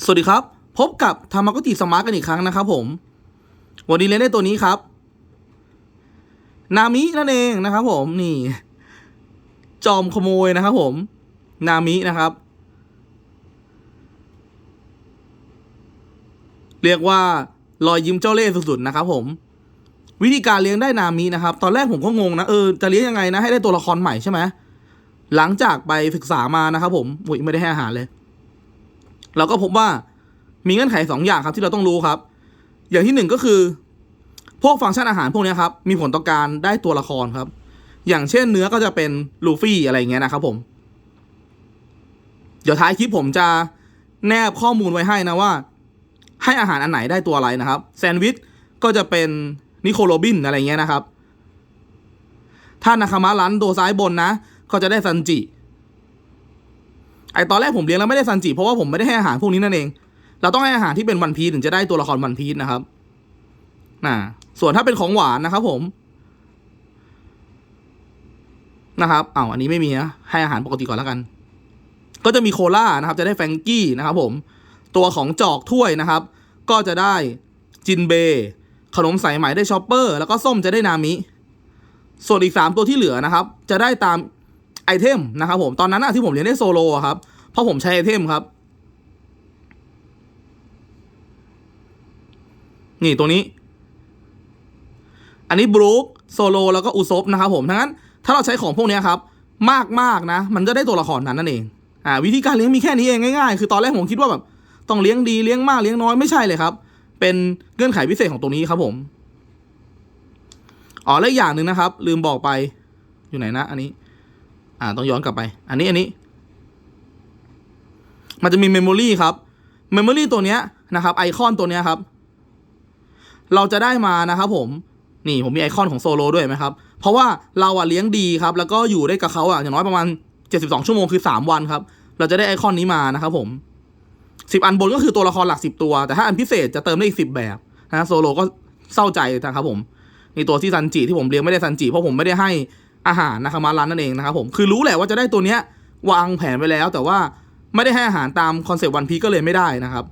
สวัสดีครับ พบกับธรรมกติสมาร์ทกันอีกครั้งนะครับผม วันนี้เล่นได้ตัวนี้ครับ นามินั่นเองนะครับผมนี่ จอมขโมยนะครับผม นามินะครับ เรียกว่ารอยยิ้มเจ้าเล่ห์สุดๆนะครับผม วิธีการเลี้ยงได้นามินะครับ ตอนแรกผมก็งงนะเออจะเลี้ยงยังไงนะให้ได้ตัวละครใหม่ใช่ไหมหลังจากไปศึกษามานะครับผมอุ้ยไม่ได้ให้อาหารเลย เราก็พบว่ามีเงื่อนไขสองอย่างครับที่เราต้องรู้ครับ อย่างที่หนึ่งก็คือ พวกฟังก์ชันอาหารพวกนี้ครับมีผลต่อการได้ตัวละครครับ อย่างเช่นเนื้อก็จะเป็นลูฟี่อะไรอย่างเงี้ยนะครับผม เดี๋ยวท้ายคลิปผมจะแนบข้อมูลไว้ให้นะว่า ให้อาหารอันไหนได้ตัวอะไรนะครับแซนด์วิชก็จะเป็นนิโคโรบินอะไรเงี้ยนะครับ ถ้านาคามะรันตัวซ้ายบนนะ ก็จะได้ซันจิ ไอตอนแรกผมเลี้ยงแล้วไม่ได้ซันจิเพราะว่าผมไม่ได้ให้อาหารพวกนี้นั่นเอง เราต้องให้อาหารที่เป็นวันพีถึงจะได้ตัวละครวันพีนะครับนะส่วนถ้าเป็นของหวานนะครับผมนะครับอ้าวอันนี้ไม่มีนะให้อาหารปกติก่อนแล้วกัน ก็จะมีโคล่านะครับ จะได้แฟงกี้นะครับผม ตัวของจอกถ้วยนะครับ ก็จะได้จินเบย์ขนมสายไหมได้ชอปเปอร์ แล้วก็ส้มจะได้นามิ ส่วนอีกสามตัวที่เหลือนะครับ จะได้ตาม ไอเทมนะครับผมตอนนั้นอะที่ผมเรียนได้โซโลอะครับเพราะผมใช้ไอเทมครับนี่ตัวนี้ อันนี้บรูคโซโลแล้วก็อุซบนะครับผมทั้งนั้นถ้าเราใช้ของพวกนี้ครับ มากมากนะ มันจะได้ตัวละครนั้นนั่นเองอ่าวิธีการเลี้ยงมีแค่นี้เองง่ายๆ คือตอนแรกผมคิดว่าแบบต้องเลี้ยงดีเลี้ยงมากเลี้ยงน้อยไม่ใช่เลยครับ เป็นเงื่อนไขพิเศษของตัวนี้ครับผมอ๋อแล้วอีกอย่างหนึ่งนะครับ ลืมบอกไปอยู่ไหนนะ อันนี้ อ่าต้องย้อนกลับไป อันนี้อันนี้ มันจะมีเมมโมรีครับเมมโมรีตัวเนี้ยนะครับไอคอนตัวเนี้ยครับ เราจะได้มานะครับผมนี่ผมมีไอคอนของโซโลด้วยไหมครับ เพราะว่าเราอะเลี้ยงดีครับ แล้วก็อยู่ได้กับเขาอะอย่างน้อยประมาณ 72 ชั่วโมงคือ 3 วันครับ เราจะได้ไอคอนนี้มานะครับผม10 อันบนก็คือตัวละครหลัก 10 ตัว แต่ถ้าอันพิเศษจะเติมได้อีก 10 แบบนะโซโลก็เศร้าใจนะครับผมนี่ตัวที่ซันจิที่ผมเลี้ยงไม่ได้ซันจิเพราะผมไม่ได้ให้ อาหารนะครับมารันนั่นเองนะครับผมคือรู้แหละว่าจะได้ตัวเนี้ยวางแผนไว้แล้ว แต่ว่าไม่ได้ให้อาหารตามคอนเซปต์วันพีก็เลยไม่ได้นะครับ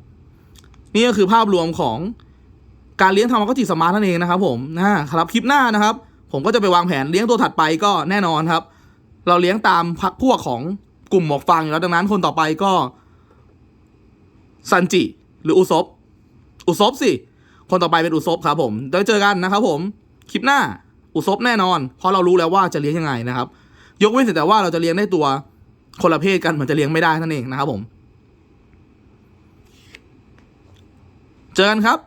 นี่ก็คือภาพรวมของการเลี้ยงทำก็จิสมาร์ทนั่นเองนะครับผมนะครับคลิปหน้านะครับ ผมก็จะไปวางแผนเลี้ยงตัวถัดไปก็แน่นอนครับ เราเลี้ยงตามพักพวกของกลุ่มหมวกฟางอยู่แล้วดังนั้นคนต่อไปก็ซันจิ หรืออุซบอุซบสิ คนต่อไปเป็นอุซบครับผม เดี๋ยวเจอกันนะครับผม คลิปหน้า อุซบแน่นอน เพราะเรารู้แล้วว่าจะเลี้ยงยังไงนะครับ ยกเว้นแต่ว่าเราจะเลี้ยงได้ตัวคนละเพศกันมันจะเลี้ยงไม่ได้นั่นเองนะครับผม เจอกันครับ